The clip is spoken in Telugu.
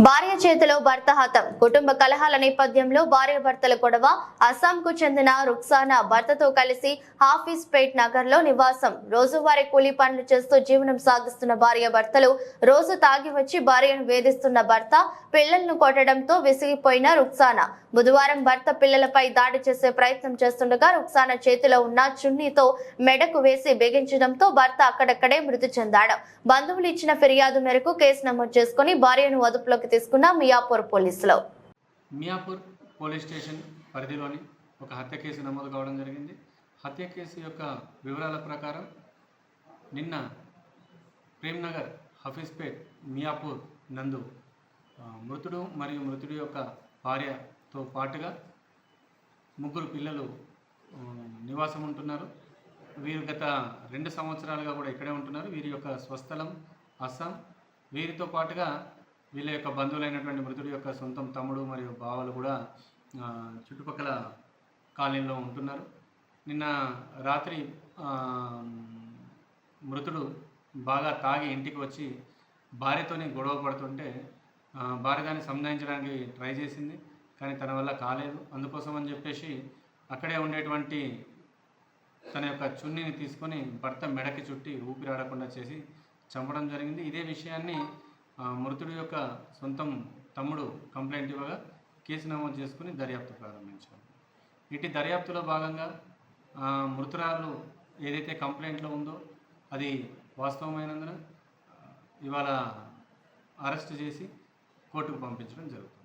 భార్య చేతిలో భర్త హతం. కుటుంబ కలహాల నేపథ్యంలో భార్య భర్తల గొడవ. అస్సాంకు చెందిన రుక్సానా భర్తతో కలిసి హాఫీస్ పేట్ నగర్లో నివాసం. రోజువారీ కూలీ పనులు చేస్తూ జీవనం సాగిస్తున్న భార్య భర్తలు రోజు తాగి వచ్చి భార్యను వేధిస్తున్న భర్త పిల్లలను కొట్టడంతో విసిగిపోయిన రుక్సానా. బుధవారం భర్త పిల్లలపై దాడి చేసే ప్రయత్నం చేస్తుండగా రుక్సానా చేతిలో ఉన్న చున్నీతో మెడకు వేసి బెగించడంతో భర్త అక్కడక్కడే మృతి చెందాడు. బంధువులు ఇచ్చిన ఫిర్యాదు మేరకు కేసు నమోదు చేసుకుని భార్యను అదుపులోకి తీసుకున్న మియాపూర్ పోలీసులు. మియాపూర్ పోలీస్ స్టేషన్ పరిధిలోని ఒక హత్య కేసు నమోదు కావడం జరిగింది. హత్య కేసు యొక్క వివరాల ప్రకారం నిన్న ప్రేమ్నగర్ హఫీజ్పేట్ మియాపూర్ నందు మృతుడు మరియు మృతుడి యొక్క భార్య తో పాటుగా ముగ్గురు పిల్లలు నివాసం ఉంటున్నారు. వీరు గత రెండు సంవత్సరాలుగా కూడా ఇక్కడే ఉంటున్నారు. వీరి యొక్క స్వస్థలం అస్సాం. వీరితో పాటుగా వీళ్ళ యొక్క బంధువులైనటువంటి మృతుడి యొక్క సొంతం తమ్ముడు మరియు బావలు కూడా చుట్టుపక్కల కాలనీలో ఉంటున్నారు. నిన్న రాత్రి మృతుడు బాగా తాగి ఇంటికి వచ్చి భార్యతోనే గొడవ పడుతుంటే భార్య దాన్ని సంధానించడానికి ట్రై చేసింది. కానీ తన వల్ల కాలేదు. అందుకోసం అని చెప్పేసి అక్కడే ఉండేటువంటి తన యొక్క చున్నీని తీసుకొని భర్త మెడకి చుట్టి ఊపిరాడకుండా చేసి చంపడం జరిగింది. ఇదే విషయాన్ని మృతుడి యొక్క సొంతం తమ్ముడు కంప్లైంట్ ఇవ్వగా కేసు నమోదు చేసుకుని దర్యాప్తు ప్రారంభించారు. ఇటు దర్యాప్తులో భాగంగా మృతురాలు ఏదైతే కంప్లైంట్లో ఉందో అది వాస్తవమైనందున ఇవాళ అరెస్ట్ చేసి కోర్టుకు పంపించడం జరుగుతుంది.